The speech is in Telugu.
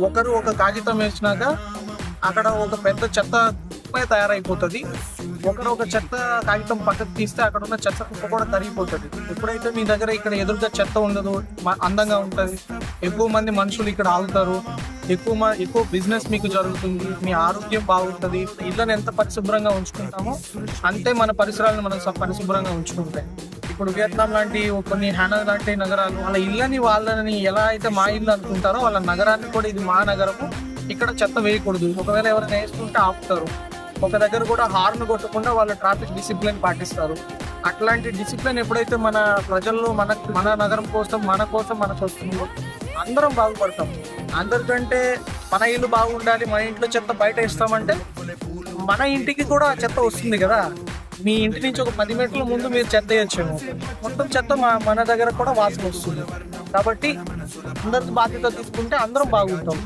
ఒకరు ఒక కాగితం వేసినాక అక్కడ ఒక పెద్ద చెత్త కుప్పే తయారైపోతుంది. ఒకరు ఒక చెత్త కాగితం పక్కకు తీస్తే అక్కడ ఉన్న చెత్త కుప్ప కూడా తరిగిపోతుంది. ఎప్పుడైతే మీ దగ్గర ఇక్కడ ఎదురుగా చెత్త ఉండదు అందంగా ఉంటుంది. ఎక్కువ మంది మనుషులు ఇక్కడ ఆగుతారు. ఎక్కువ మ- ఎక్కువ బిజినెస్ మీకు జరుగుతుంది. మీ ఆరోగ్యం బాగుంటుంది. ఇళ్ళని ఎంత పరిశుభ్రంగా ఉంచుకుంటామో అంతే మన పరిసరాలను మనం పరిశుభ్రంగా ఉంచుకుంటాయి. ఇప్పుడు వియత్నాం లాంటి కొన్ని హ్యానా లాంటి నగరాలు వాళ్ళ ఇళ్ళని వాళ్ళని ఎలా అయితే మా ఇల్లు అనుకుంటారో వాళ్ళ నగరాన్ని కూడా ఇది మా నగరము. ఇక్కడ చెత్త వేయకూడదు. ఒకవేళ ఎవరైనా వేసుకుంటే ఆపుతారు. ఒక దగ్గర కూడా హార్న్ కొట్టకుండా వాళ్ళు ట్రాఫిక్ డిసిప్లిన్ పాటిస్తారు. అట్లాంటి డిసిప్లిన్ ఎప్పుడైతే మన ప్రజల్లో మన మన నగరం కోసం మన కోసం మనకు వస్తుందో అందరం బాగుపడతాం. అందరికంటే మన ఇల్లు బాగుండాలి మన ఇంట్లో చెత్త బయట ఇస్తామంటే మన ఇంటికి కూడా చెత్త వస్తుంది కదా. మీ ఇంటి నుంచి ఒక పది మీటర్ల ముందు మీరు చెత్త వేయచ్చేమో. మొత్తం చెత్త మా మన దగ్గర కూడా వాసన వస్తుంది. కాబట్టి అందరి బాధ్యత తీసుకుంటే అందరం బాగుంటాం.